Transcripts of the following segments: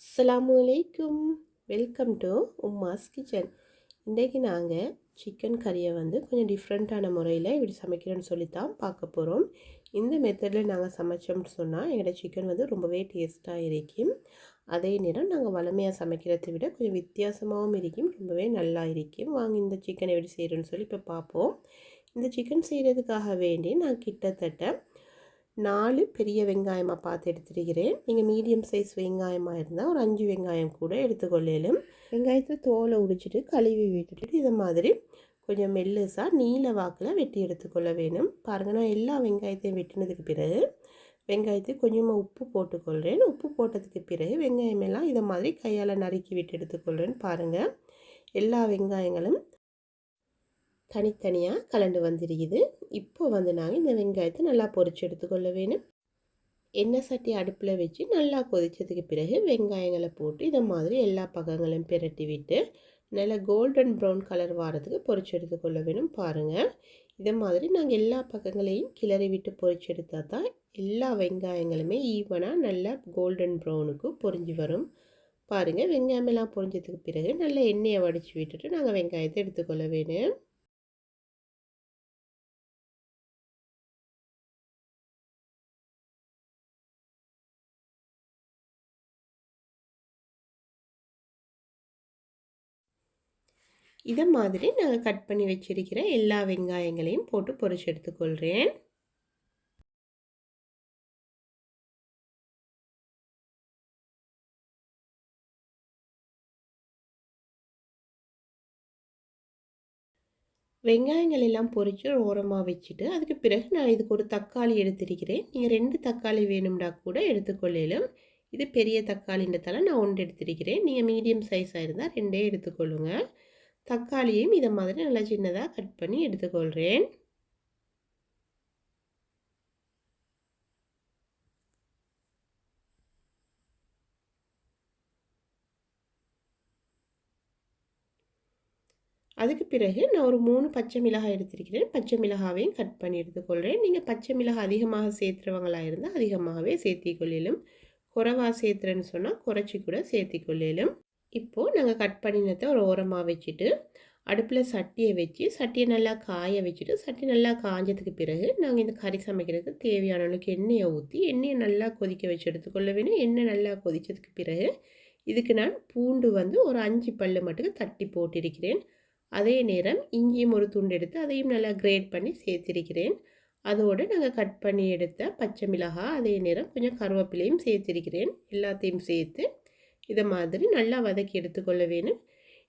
அஸ்ஸலாமு அலைக்கும். Welcome to உம்மாஸ் kitchen இன்றைக்கு நாங்கள் சிக்கன் கறியை வந்து கொஞ்சம் டிஃப்ரெண்ட்டான முறையில் இப்படி சமைக்கிறேன்னு சொல்லி தான் பார்க்க போகிறோம் இந்த மெத்தடில் நாங்கள் சமைச்சோம்னு சொன்னால் எங்களோட சிக்கன் வந்து ரொம்பவே டேஸ்ட்டாக இருக்கும். அதே நேரம் நாங்கள் வளமையாக சமைக்கிறதை விட கொஞ்சம் வித்தியாசமாகவும் இருக்கும் ரொம்பவே நல்லா இருக்கும். வாங்க இந்த சிக்கன் எப்படி செய்கிறோன்னு சொல்லி இப்போ பார்ப்போம். இந்த சிக்கன் செய்கிறதுக்காக வேண்டி நான் கிட்டத்தட்ட நாலு பெரிய வெங்காயமாக பார்த்து எடுத்துருக்கிறேன் நீங்கள் மீடியம் சைஸ் வெங்காயமாக இருந்தால் ஒரு அஞ்சு வெங்காயம் கூட எடுத்துக்கொள்ளலும். வெங்காயத்தை தோலை உடிச்சிட்டு கழுவி விட்டுட்டு இதை மாதிரி கொஞ்சம் மெல்லுசாக நீல வாக்கில் வெட்டி எடுத்துக்கொள்ள வேணும். பாருங்கள் நான் எல்லா வெங்காயத்தையும் வெட்டினதுக்கு பிறகு வெங்காயத்தை கொஞ்சமாக உப்பு போட்டுக்கொள்கிறேன் உப்பு போட்டதுக்கு பிறகு வெங்காயமெல்லாம் இதை மாதிரி கையால் நறுக்கி விட்டு எடுத்துக்கொள்கிறேன் பாருங்கள் எல்லா வெங்காயங்களும் தனித்தனியாக கலண்டு வந்துருக்குது. இப்போ வந்து நாங்கள் இந்த வெங்காயத்தை நல்லா பொரிச்சு எடுத்துக்கொள்ள வேணும். எண்ணெய் சட்டி அடுப்பில் வச்சு நல்லா கொதித்ததுக்கு பிறகு வெங்காயங்களை போட்டு இதை மாதிரி எல்லா பக்கங்களையும் பிரட்டி விட்டு நல்லா கோல்டன் ப்ரௌன் கலர் வாரத்துக்கு பொரிச்சு எடுத்துக்கொள்ள வேணும் பாருங்கள் இதை மாதிரி நாங்கள் எல்லா பக்கங்களையும் கிளறி விட்டு பொரிச்சு எடுத்தால் தான் எல்லா வெங்காயங்களுமே ஈவனாக நல்லா கோல்டன் ப்ரௌனுக்கு பொரிஞ்சு வரும். பாருங்கள் வெங்காயமெல்லாம் பொரிஞ்சதுக்கு பிறகு நல்லா எண்ணெயை வடித்து விட்டுட்டு நாங்கள் வெங்காயத்தை எடுத்துக்கொள்ள வேணும். இதை மாதிரி நாங்கள் கட் பண்ணி வச்சிருக்கிற எல்லா வெங்காயங்களையும் போட்டு பொரிச்சு எடுத்துக்கொள்கிறேன் வெங்காயங்கள் எல்லாம் பொரித்து ஓரமாக வச்சுட்டு அதுக்கு பிறகு நான் இதுக்கு ஒரு தக்காளி எடுத்திருக்கிறேன். நீங்கள் ரெண்டு தக்காளி வேணும்னா கூட எடுத்துக்கொள்ளலும். இது பெரிய தக்காளின்றதால நான் ஒன்று எடுத்திருக்கிறேன். நீங்கள் மீடியம் சைஸாக இருந்தால் ரெண்டே எடுத்துக்கொள்ளுங்க. தக்காளியும் இதை மாதிரி நல்லா சின்னதாக கட் பண்ணி எடுத்துக்கொள்கிறேன் அதுக்கு பிறகு நான் ஒரு மூணு பச்சை மிளகாய் எடுத்திருக்கிறேன். பச்சை மிளகாவையும் கட் பண்ணி எடுத்துக்கொள்கிறேன் நீங்கள் பச்சை மிளகாய் அதிகமாக சேர்த்துறவங்களாக இருந்தால் அதிகமாகவே சேர்த்திக்கொள்ளிலும். குறைவாக சேர்த்துறேன்னு சொன்னால் குறைச்சி கூட சேர்த்திக்கொள்ளிலும். இப்போது நாங்கள் கட் பண்ணினதை ஒரு ஓரமாக வச்சுட்டு அடுப்பில் சட்டியை வச்சு சட்டியை நல்லா காய வச்சுட்டு சட்டி நல்லா காஞ்சதுக்கு பிறகு நாங்கள் இந்த கறி சமைக்கிறதுக்கு தேவையான அளவுக்கு எண்ணெயை ஊற்றி எண்ணெயை நல்லா கொதிக்க வச்சு எடுத்துக்கொள்ள வேணும். எண்ணெய் நல்லா கொதித்ததுக்கு பிறகு இதுக்கு நான் பூண்டு வந்து ஒரு அஞ்சு பல்லு மட்டுக்கு தட்டி போட்டிருக்கிறேன். அதே நேரம் இஞ்சியும் ஒரு துண்டு எடுத்து அதையும் நல்லா கிரேட் பண்ணி சேர்த்திருக்கிறேன். அதோடு நாங்கள் கட் பண்ணி எடுத்த பச்சை மிளகாய் அதே நேரம் கொஞ்சம் கருவேப்பிலையும் சேர்த்திருக்கிறேன். எல்லாத்தையும் சேர்த்து இதை மாதிரி நல்லா வதக்கி எடுத்துக்கொள்ள வேணும்.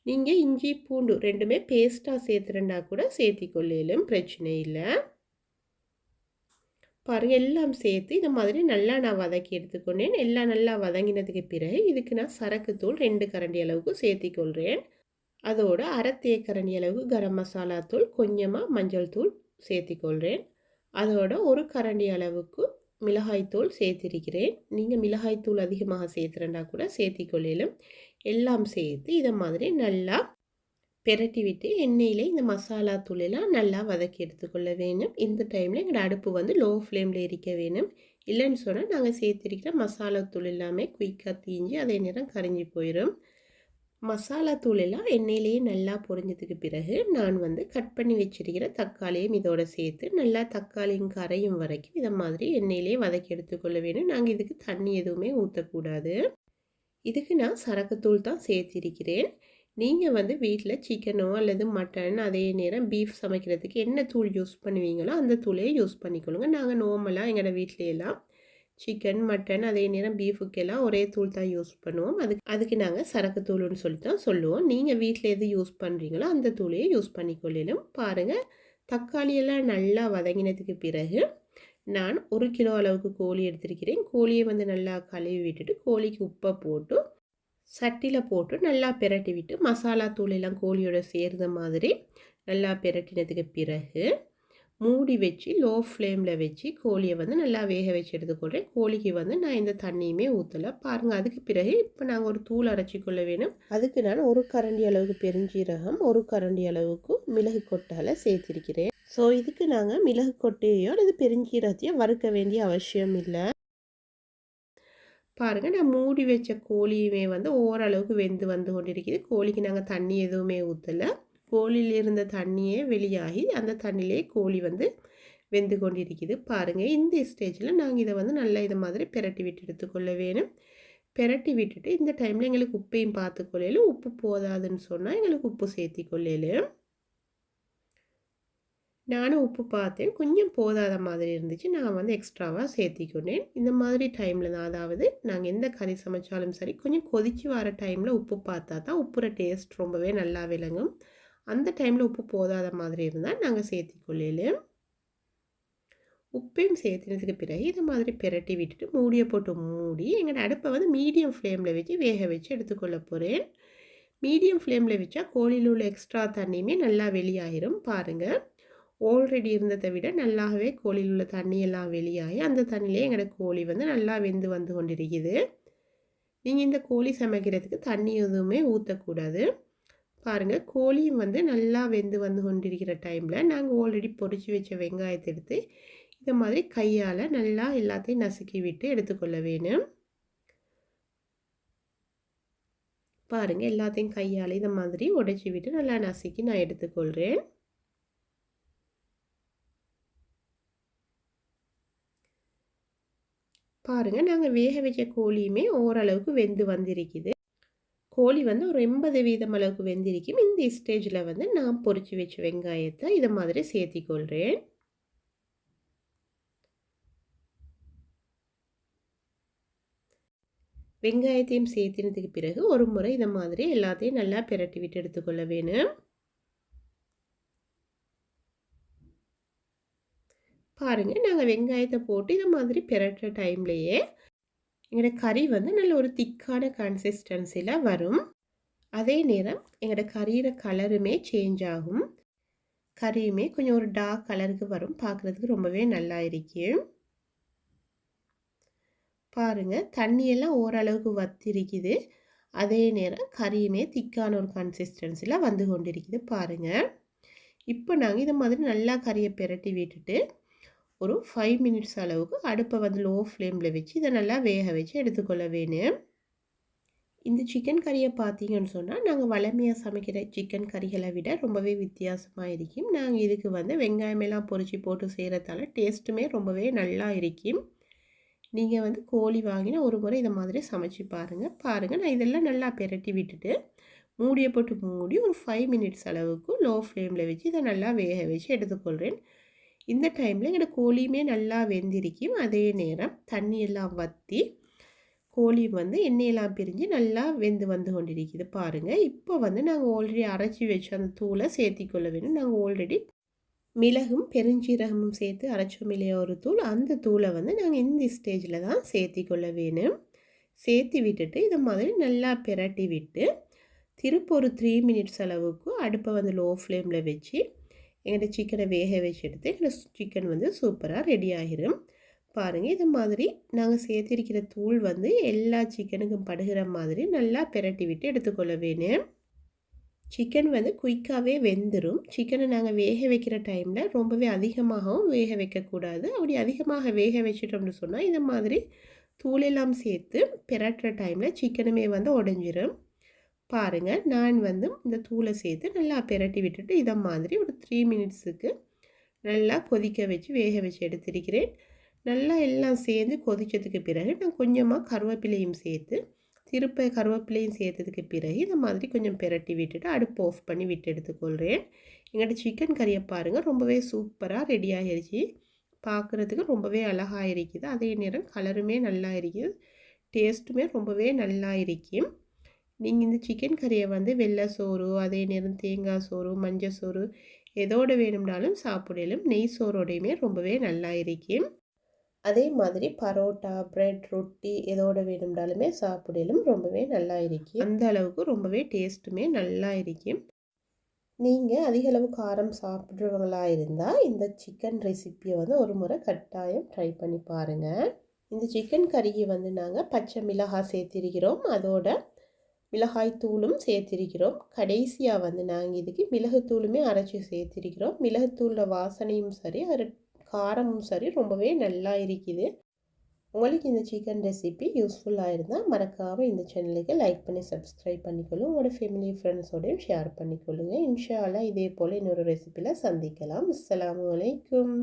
நீங்கள் இஞ்சி பூண்டு ரெண்டுமே பேஸ்ட்டாக சேர்த்துருந்தா கூட சேர்த்திக்கொள்ளும் பிரச்சனை இல்லை. பாருங்கள் எல்லாம் சேர்த்து இந்த மாதிரி நல்லா நான் வதக்கி எடுத்துக்கொண்டேன். எல்லாம் நல்லா வதங்கினதுக்கு பிறகு இதுக்கு நான் சரக்குத்தூள் ரெண்டு கரண்டி அளவுக்கு சேர்த்திக்கொள்கிறேன் அதோடு அரை தேக்கரண்டி அளவுக்கு கரம் மசாலா தூள் கொஞ்சமாக மஞ்சள் தூள் சேர்த்திக்கொள்கிறேன் அதோட ஒரு கரண்டி அளவுக்கு மிளகாய்த்தூள் சேர்த்திருக்கிறேன். நீங்கள் மிளகாய்த்தூள் அதிகமாக சேர்த்துறண்டா கூட சேர்த்திக்கொள்ளிலும் எல்லாம் சேர்த்து இதை மாதிரி நல்லா பெரட்டி விட்டு எண்ணெயில் இந்த மசாலா தூளெல்லாம் நல்லா வதக்கி எடுத்துக்கொள்ள வேணும் இந்த டைமில் எங்களோட அடுப்பு வந்து லோ ஃப்ளேமில் எரிக்க வேணும் இல்லைன்னு சொன்னால் நாங்கள் சேர்த்திருக்கிற மசாலா தூள் எல்லாமே குயிக்காக தீஞ்சு அதே நேரம் கரைஞ்சி போயிடும் மசாலா தூளெல்லாம் எண்ணெயிலேயே நல்லா பொரிஞ்சதுக்கு பிறகு நான் வந்து கட் பண்ணி வச்சிருக்கிற தக்காளியும் இதோட சேர்த்து நல்லா தக்காளியும் கரையும் வரைக்கும் இதை மாதிரி எண்ணெயிலே வதக்கி எடுத்துக்கொள்ள வேணும். நாங்கள் இதுக்கு தண்ணி எதுவுமே ஊற்றக்கூடாது இதுக்கு நான் சரக்குத்தூள் தான் சேர்த்திருக்கிறேன். நீங்கள் வந்து வீட்டில் சிக்கனோ அல்லது மட்டன் அதே நேரம் பீஃப் சமைக்கிறதுக்கு என்ன தூள் யூஸ் பண்ணுவீங்களோ அந்த தூளையே யூஸ் பண்ணிக்கொள்ளுங்க. நாங்கள் நார்மலாக எங்களோட வீட்டிலையெல்லாம் சிக்கன் மட்டன் அதே நேரம் பீஃபுக்கெல்லாம் ஒரே தூள் தான் யூஸ் பண்ணுவோம். அதுக்கு அதுக்கு நாங்கள் சரக்கு தூள்னு சொல்லி தான் சொல்லுவோம். நீங்கள் வீட்டில் எது யூஸ் பண்ணுறீங்களோ அந்த தூளையே யூஸ் பண்ணிக்கொள்ளிலும் பாருங்கள் தக்காளியெல்லாம் நல்லா வதங்கினதுக்கு பிறகு நான் ஒரு கிலோ அளவுக்கு கோழி எடுத்திருக்கிறேன். கோழியை வந்து நல்லா கழுவி விட்டுட்டு கோழிக்கு உப்பை போட்டு சட்டியில் போட்டு நல்லா பிரட்டி விட்டு மசாலா தூள் எல்லாம் கோழியோட சேர்ந்த மாதிரி நல்லா பிரட்டினதுக்கு பிறகு மூடி வச்சு லோ ஃப்ளேமில் வச்சு கோழியை வந்து நல்லா வேக வச்சு எடுத்துக்கொள்கிறேன் கோழிக்கு வந்து நான் இந்த தண்ணியுமே ஊற்றலை பாருங்கள் அதுக்கு பிறகு இப்போ நாங்கள் ஒரு தூள் அரைச்சிக்கொள்ள வேணும். அதுக்கு நான் ஒரு கரண்டி அளவுக்கு பெருஞ்சீரகம் ஒரு கரண்டி அளவுக்கு மிளகு கொட்டால் சேர்த்திருக்கிறேன். ஸோ இதுக்கு நாங்கள் மிளகு கொட்டையோ அல்லது பெருஞ்சீரகத்தையோ வறுக்க வேண்டிய அவசியம் இல்லை. பாருங்கள் நான் மூடி வச்ச கோழியுமே வந்து ஓரளவுக்கு வெந்து வந்து கொண்டிருக்குது. கோழிக்கு நாங்கள் தண்ணி எதுவுமே ஊற்றலை கோழியில் இருந்த தண்ணியே வெளியாகி அந்த தண்ணியிலே கோழி வந்து வெந்து கொண்டிருக்குது. பாருங்கள் இந்த ஸ்டேஜில் நாங்கள் இதை வந்து நல்லா இதை மாதிரி பிரட்டி விட்டு எடுத்துக்கொள்ள வேணும். பிரட்டி விட்டுட்டு இந்த டைமில் எங்களுக்கு உப்பையும் பார்த்துக்கொள்ளையிலும் உப்பு போதாதுன்னு சொன்னால் எங்களுக்கு உப்பு சேர்த்தி கொள்ளையிலும் நானும் உப்பு பார்த்தேன். கொஞ்சம் போதாத மாதிரி இருந்துச்சு. நான் வந்து எக்ஸ்ட்ராவாக சேர்த்திக்கொண்டேன். இந்த மாதிரி டைமில் தான் அதாவது நாங்கள் எந்த கறி சமைச்சாலும் சரி கொஞ்சம் கொதித்து வர டைமில் உப்பு பார்த்தா தான் உப்புற டேஸ்ட் ரொம்பவே நல்லா விளங்கும். அந்த டைமில் உப்பு போதாத மாதிரி இருந்தால் நாங்கள் சேர்த்திக்கொள்ளையிலும் உப்பையும் சேர்த்தினதுக்கு பிறகு இது மாதிரி பிரட்டி விட்டுட்டு மூடியை போட்டு மூடி எங்களோட அடுப்பை வந்து மீடியம் ஃப்ளேமில் வச்சு வேக வச்சு எடுத்துக்கொள்ள போகிறேன் மீடியம் ஃப்ளேமில் வச்சா கோழியில் உள்ள எக்ஸ்ட்ரா தண்ணியுமே நல்லா வெளியாகிரும் பாருங்கள் ஆல்ரெடி இருந்ததை விட நல்லாவே கோழியில் உள்ள தண்ணியெல்லாம் வெளியாகி அந்த தண்ணியிலே எங்களோட கோழி வந்து நல்லா வெந்து வந்து கொண்டிருக்குது. நீங்கள் இந்த கோழி சமைக்கிறதுக்கு தண்ணி எதுவுமே ஊற்றக்கூடாது பாருங்கள் கோழியும் வந்து நல்லா வெந்து வந்து கொண்டிருக்கிற டைமில் நாங்கள் ஆல்ரெடி பொறிச்சு வச்ச வெங்காயத்தை எடுத்து இந்த மாதிரி கையால் நல்லா எல்லாத்தையும் நசுக்கி விட்டு எடுத்துக்கொள்ள வேணும். பாருங்கள் எல்லாத்தையும் கையால் இந்த மாதிரி உடைச்சி விட்டு நல்லா நசுக்கி நான் எடுத்துக்கொள்கிறேன் பாருங்கள் நாங்கள் வேக வச்ச கோழியுமே ஓரளவுக்கு வெந்து வந்திருக்குது. கோழி வந்து ஒரு எண்பது வீதம் அளவுக்கு வெந்திருக்கும். இந்த ஸ்டேஜில் வந்து நான் பொறிச்சு வச்ச வெங்காயத்தை இதை மாதிரி சேர்த்திக்கொள்கிறேன் வெங்காயத்தையும் சேர்த்தினதுக்கு பிறகு ஒரு முறை இதை மாதிரி எல்லாத்தையும் நல்லா பிரட்டி விட்டு எடுத்துக்கொள்ள வேணும். பாருங்கள் நாங்கள் வெங்காயத்தை போட்டு இதை மாதிரி பிரட்டுற டைம்லேயே எங்களோட கறி வந்து நல்ல ஒரு திக்கான கன்சிஸ்டன்சியில் வரும். அதே நேரம் எங்களோட கறியிற கலருமே சேஞ்ச் ஆகும். கறியுமே கொஞ்சம் ஒரு டார்க் கலருக்கு வரும். பார்க்குறதுக்கு ரொம்பவே நல்லா இருக்கு. பாருங்கள் தண்ணியெல்லாம் ஓரளவுக்கு வத்திருக்குது. அதே நேரம் கறியுமே திக்கான ஒரு கன்சிஸ்டன்சியில் வந்து கொண்டிருக்குது. பாருங்கள் இப்போ நாங்கள் இதை மாதிரி நல்லா கறியை பிரட்டி விட்டுட்டு ஒரு ஃபைவ் மினிட்ஸ் அளவுக்கு அடுப்பை வந்து லோ ஃப்ளேமில் வச்சு இதை நல்லா வேக வச்சு எடுத்துக்கொள்ள வேணும் இந்த சிக்கன் கறியை பார்த்தீங்கன்னு சொன்னால் நாங்கள் வளமையாக சமைக்கிற சிக்கன் கறிகளை விட ரொம்பவே வித்தியாசமாக இருக்கும். நாங்கள் இதுக்கு வந்து வெங்காயமெல்லாம் பொறிச்சு போட்டு செய்கிறதால டேஸ்ட்டுமே ரொம்பவே நல்லா இருக்கும். நீங்கள் வந்து கோழி வாங்கினா ஒரு முறை இதை மாதிரி சமைச்சு பாருங்கள் பாருங்கள் நான் இதெல்லாம் நல்லா பிரட்டி விட்டுட்டு மூடியை போட்டு மூடி ஒரு ஃபைவ் மினிட்ஸ் அளவுக்கு லோ ஃப்ளேமில் வச்சு இதை நல்லா வேக வச்சு எடுத்துக்கொள்கிறேன் இந்த டைமில் எங்களோட கோழியுமே நல்லா வெந்திருக்கும் அதே நேரம் தண்ணியெல்லாம் வற்றி கோழி வந்து எண்ணெயெல்லாம் பிரிஞ்சு நல்லா வெந்து வந்து கொண்டிருக்குது பாருங்கள் இப்போ வந்து நாங்கள் ஆல்ரெடி அரைச்சி வச்ச அந்த தூளை சேர்த்திக்கொள்ள வேணும். நாங்கள் ஆல்ரெடி மிளகும் பெருஞ்சீரகமும் சேர்த்து அரைச்சோம் இல்லையா ஒரு தூள். அந்த தூளை வந்து நாங்கள் இந்த ஸ்டேஜில் தான் சேர்த்திக்கொள்ள வேணும். சேர்த்து விட்டுட்டு இதை மாதிரி நல்லா பிரட்டி விட்டு திருப்ப ஒரு த்ரீ மினிட்ஸ் அளவுக்கு அடுப்பை வந்து லோ ஃப்ளேமில் வச்சு எங்கள்கிட்ட சிக்கனை வேக வச்சு எடுத்து எங்கள் சிக்கன் வந்து சூப்பராக ரெடி ஆகிரும் பாருங்கள் இது மாதிரி நாங்கள் சேர்த்திருக்கிற தூள் வந்து எல்லா சிக்கனுக்கும் படுகிற மாதிரி நல்லா பிரட்டி விட்டு எடுத்துக்கொள்ள வேணும். சிக்கன் வந்து குயிக்காகவே வெந்துடும் சிக்கனை நாங்கள் வேக வைக்கிற டைமில் ரொம்பவே அதிகமாகவும் வேக வைக்கக்கூடாது. அப்படி அதிகமாக வேக வச்சிட்டோம்னு சொன்னால் இந்த மாதிரி தூளெல்லாம் சேர்த்து பிரட்டுற டைமில் சிக்கனுமே வந்து உடஞ்சிரும். பாருங்கள் நான் வந்து இந்த தூளை சேர்த்து நல்லா பிரட்டி விட்டுட்டு இதை மாதிரி ஒரு த்ரீ மினிட்ஸுக்கு நல்லா கொதிக்க வச்சு வேக வச்சு எடுத்திருக்கிறேன். நல்லா எல்லாம் சேர்ந்து கொதித்ததுக்கு பிறகு நான் கொஞ்சமாக கருவேப்பிலையும் சேர்த்து திருப்ப கருவேப்பிலையும் சேர்த்ததுக்கு பிறகு இந்த மாதிரி கொஞ்சம் பெரட்டி விட்டுட்டு அடுப்பு ஆஃப் பண்ணி விட்டு எடுத்துக்கொள்கிறேன் எங்கள்கிட்ட சிக்கன் கறியை பாருங்கள் ரொம்பவே சூப்பராக ரெடி ஆகிருச்சு பார்க்குறதுக்கு ரொம்பவே அழகாக இருக்குது. அதே நேரம் கலருமே நல்லா இருக்குது. டேஸ்ட்டுமே ரொம்பவே நல்லா இருக்கும் நீங்கள் இந்த சிக்கன் கறியை வந்து வெள்ளை சோறு அதே நேரம் தேங்காய் சோறு மஞ்சள் சோறு எதோடு வேணும்னாலும் சாப்பிடலும். நெய் சோறோடையுமே ரொம்பவே நல்லா இருக்கும் அதே மாதிரி பரோட்டா ப்ரெட் ரொட்டி எதோட வேணும்னாலுமே சாப்பிடலும். ரொம்பவே நல்லா இருக்கும் அந்த அளவுக்கு ரொம்பவே டேஸ்ட்டுமே நல்லா இருக்கும் நீங்கள் அதிக அளவு காரம் சாப்பிட்றவங்களா இருந்தால் இந்த சிக்கன் ரெசிப்பியை வந்து ஒரு முறை கட்டாயம் ட்ரை பண்ணி பாருங்கள் இந்த சிக்கன் கறியை வந்து நாங்கள் பச்சை மிளகாய் சேர்த்திருக்கிறோம். அதோட மிளகாய் தூளும் சேர்த்திருக்கிறோம். கடைசியாக வந்து நாங்கள் இதுக்கு மிளகுத்தூளுமே அரைச்சி சேர்த்திருக்கிறோம். மிளகுத்தூளில் வாசனையும் சரி அது காரமும் சரி ரொம்பவே நல்லா இருக்குது. உங்களுக்கு இந்த சிக்கன் ரெசிபி யூஸ்ஃபுல்லாக இருந்தால் மறக்காமல் இந்த சேனலுக்கு லைக் பண்ணி சப்ஸ்கிரைப் பண்ணிக்கொள்ளும் உங்களோட ஃபேமிலி ஃப்ரெண்ட்ஸோடையும் ஷேர் பண்ணிக்கொள்ளுங்கள் இன்ஷால்லா இதே போல் இன்னொரு ரெசிப்பியில் சந்திக்கலாம். அஸ்லாம் அலைக்கும்.